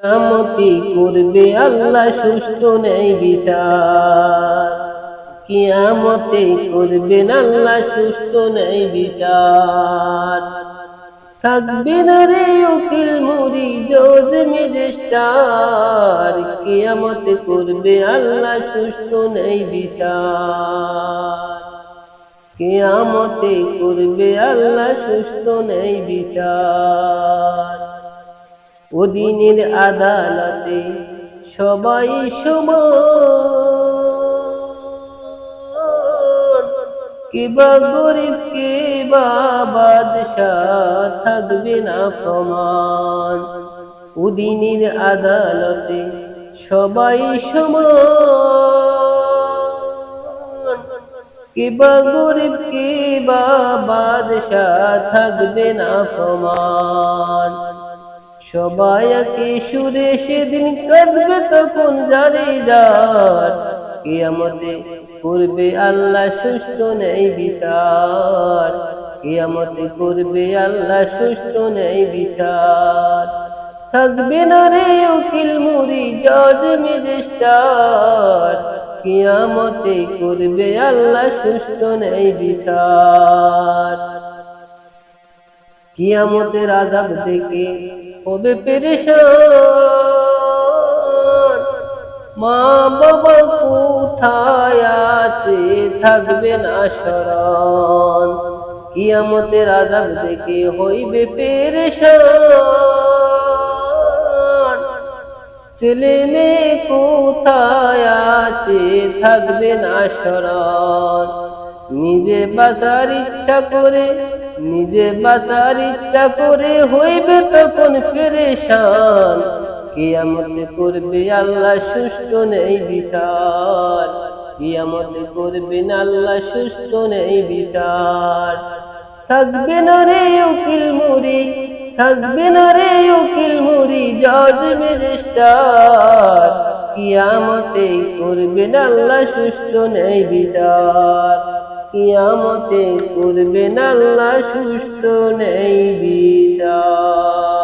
কিয়ামতি করবে আল্লাহ সুস্থ নেই বিচার। কিয়ামতে করবেন আল্লাহ সুস্থ নেই বিচার। থাকবে না রে উকিল মুড়ি জোজ মেজেস্টার। কিয়ামতে করবে আল্লাহ সুস্থ নেই বিচার। কেয়ামতে করবে আল্লাহ সুস্থ নেই বিচার। ওদিনের আদালতে সবাই সমান। কিবা গরিব কিবা বাদশাহ, থাকবে না প্রমাণ। ওদিনের আদালতে সবাই সমান। কিবা গরিব কিবা বাদশাহ, থাকবে না প্রমাণ। সবাই একে সুরে সেদিন কাঁদবে তখন জারি যার। কিয়ামতে করবে আল্লাহ সুস্থ নেই বিচার। কিয়ামতে করবে আল্লাহ সুস্থ নেই বিচার। থাকবে না রে উকিল মুড়ি, জজ ম্যাজিস্ট্রার কিয়ামতে করবে আল্লাহ সুস্থ নেই বিচার। কিয়ামতের আজাব দেখে হবে পেরেশান মা বাবা কোথায় আছে থাকবে না শরণ কিয়ামতের আজাব দেখে হইবে পেরেশান। ছেলে মেয়ে কোথায় আছে থাকবে না শরণ নিজে বাঁচার ইচ্ছা করে নিজে বাঁচার ইচ্ছা করে হইবে তখন পেরেশান কিয়ামতে করবে আল্লাহ সুস্থ নেই বিচার। কিয়ামতে করবেন আল্লাহ সুস্থ নেই বিচার। থাকবে না রে উকিল মুড়ি, থাকবে না রে উকিল মুড়ি, জজ ম্যাজিস্ট্রার কিয়ামতে করবেন আল্লাহ সুস্থ নেই বিচার। কিয়ামতে করবেন আল্লাহ সুস্থ নেই বিচার।